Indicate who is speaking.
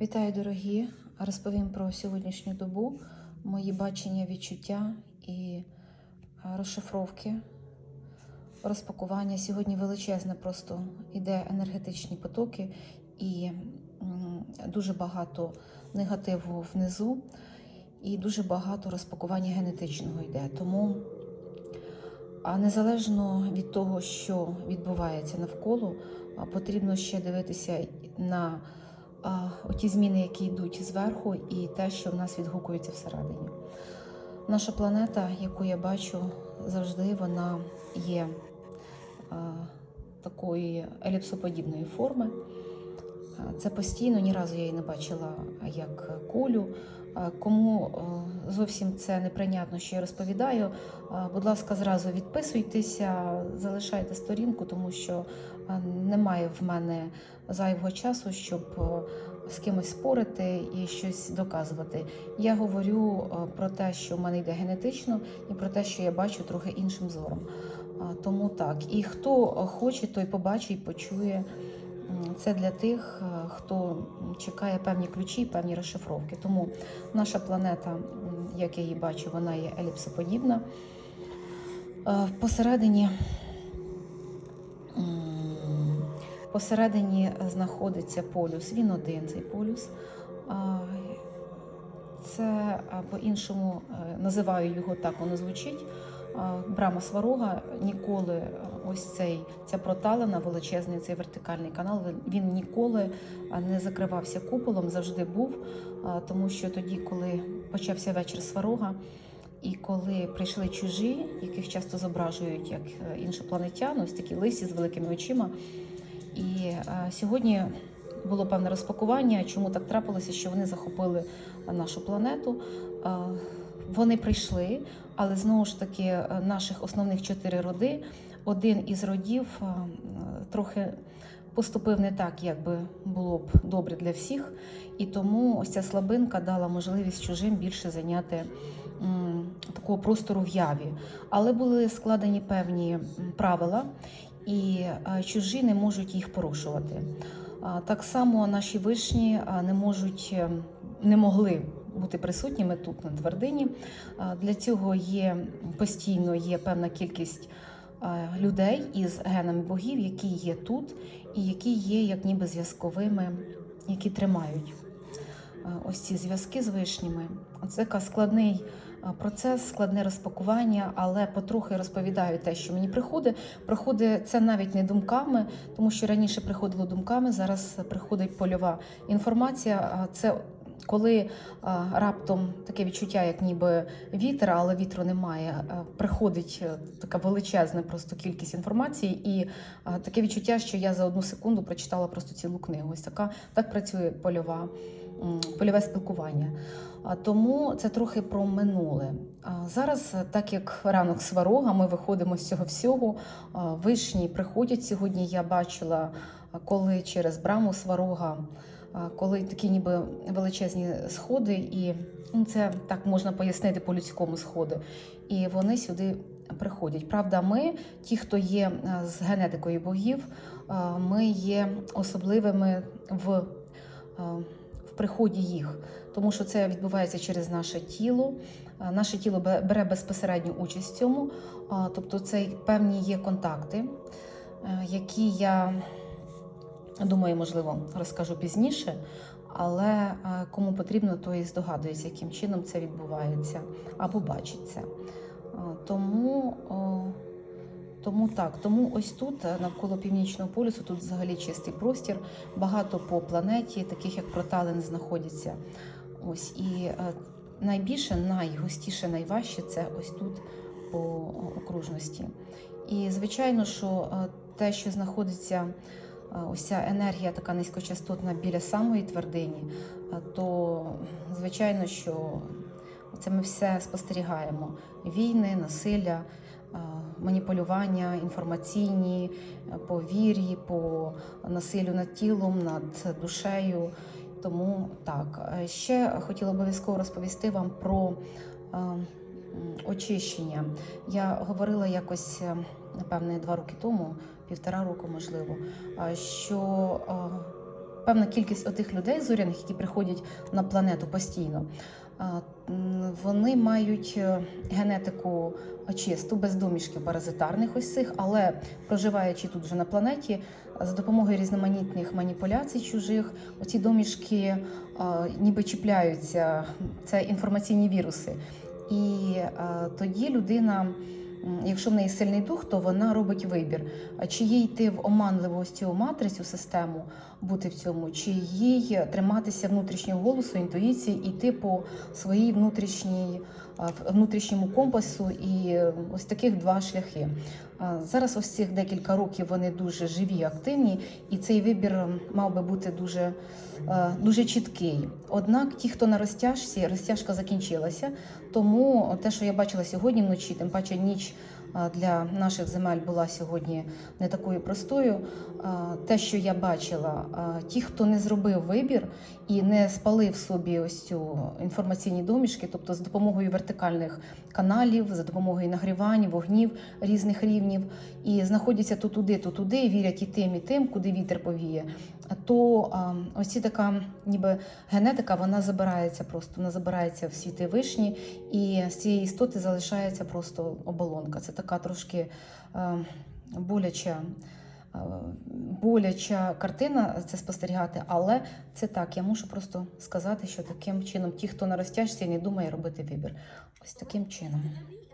Speaker 1: Вітаю, дорогі! Розповім про сьогоднішню добу, мої бачення, відчуття і е, розшифровки, розпакування. Сьогодні величезне просто іде енергетичні потоки і дуже багато негативу внизу, і дуже багато розпакування генетичного йде. Тому, а незалежно від того, що відбувається навколо, потрібно ще дивитися на оті зміни, які йдуть зверху, і те, що в нас відгукується всередині. Наша планета, яку я бачу завжди, вона є такої еліпсоподібної форми. Це постійно, ні разу я її не бачила як кулю. А, Кому е, зовсім це неприйнятно, що я розповідаю, будь ласка, зразу відписуйтеся, залишайте сторінку, тому що е, немає в мене зайвого часу, щоб е, з кимось спорити і щось доказувати. Я говорю е, про те, що в мене йде генетично, і про те, що я бачу трохи іншим зором. Тому так. І хто хоче, той побачить, почує. Це для тих, е, хто чекає певні ключі, певні розшифровки. Тому наша планета, як я її бачу, вона є еліпсоподібна. Е, Посередині посередині знаходиться полюс. Він один цей полюс. Це по-іншому е, називаю його так, воно звучить. Брама Сварога ніколи ось цей ця проталина, величезний цей вертикальний канал. він- ніколи не закривався куполом, завжди був. Тому що тоді, коли почався вечір Сварога, і коли прийшли чужі, яких часто зображують як е, іншопланетян, ось такі лисі з великими очима. І сьогодні було певне розпакування, чому так трапилося, що вони захопили нашу планету. Вони прийшли, але знову ж таки е, наших основних чотири роди. Один із родів е, трохи поступив не так, як би було б добре для всіх. І тому ось ця слабинка дала можливість чужим більше зайняти такого простору в яві. Але були складені певні правила, і е, чужі не можуть їх порушувати. Так само наші вишні не можуть, е, не могли бути присутніми тут на твердині. Для цього є постійно є певна кількість людей із генами богів, які є тут, і які є як ніби зв'язковими, які тримають ось ці зв'язки з вишнями. Це складний процес, складне розпакування, але потрохи розповідаю те, що мені приходить. Приходить це навіть не думками, тому що раніше приходило думками, зараз приходить польова інформація. Це коли а, раптом таке відчуття, як ніби вітер, але вітру немає. а, Приходить е, така величезна просто кількість інформації, і таке відчуття, що я за одну секунду прочитала просто цілу книгу. Ось така так працює польова, польове спілкування. Тому це трохи про минуле. Зараз, е, так як ранок сварога, ми виходимо з цього всього. Вишні приходять сьогодні. Я бачила, коли через браму сварога, коли такі ніби величезні сходи, і ну, це так можна пояснити по-людському сходи. І вони сюди приходять. Правда, ми, ті, хто є з генетикою богів, ми є особливими в. в приході їх, тому що це відбувається через наше тіло. Наше тіло бере безпосередню участь в цьому, тобто це певні є контакти, е, які я думаю, можливо, розкажу пізніше. Але е, кому потрібно, той і здогадується, яким чином це відбувається або бачить це. Е, Тому, тому так, тому ось тут, е, навколо північного полюсу, тут взагалі чистий простір. Багато по планеті, таких як проталин, знаходяться. Ось і найбільше, найгустіше, найважче це ось тут по окружності. І звичайно, що те, що знаходиться. Ця енергія така низькочастотна біля самої твердині, то звичайно, що це ми все спостерігаємо: війни, насилля, маніпулювання інформаційні, по вірі, по насиллю над тілом, над душею. Тому так, ще хотіла обов'язково розповісти вам про е, очищення. Я говорила якось, напевне, два роки тому, півтора року, можливо, е, що е, певна кількість отих людей зоряних, які приходять на планету постійно. Вони мають е, генетику чисту, без домішків паразитарних ось цих, але проживаючи тут вже на планеті, за допомогою різноманітних маніпуляцій чужих, оці домішки ніби чіпляються. Це інформаційні віруси. І а, тоді людина, якщо в неї сильний дух, то вона робить вибір. Чи їй йти в оманливу ось цю матрицю систему, бути в цьому, чи їй триматися внутрішнього голосу, інтуїції, йти по своїй внутрішній внутрішньому компасу, і ось таких два шляхи. Зараз ось цих декілька років вони дуже живі, активні, і цей вибір мав би бути дуже, дуже чіткий. Однак, ті, хто на розтяжці, розтяжка закінчилася. Тому те, що я бачила сьогодні вночі, тим паче ніч для наших земель була сьогодні не такою простою. Те, що я бачила, ті, хто не зробив вибір і не спалив собі ось цю інформаційні домішки, тобто з допомогою вертикальних каналів, за допомогою нагрівань, вогнів різних рівнів, і знаходяться то туди, то туди, вірять і тим, і тим, куди вітер повіє. То ось ці така, ніби генетика, вона забирається просто, вона забирається в світи вишні, і з цієї істоти залишається просто оболонка. Це така трошки боляча. е, Боляча картина це спостерігати, але це так. Я мушу просто сказати, що таким чином ті, хто на розтяжці, не думає робити вибір. Ось таким чином.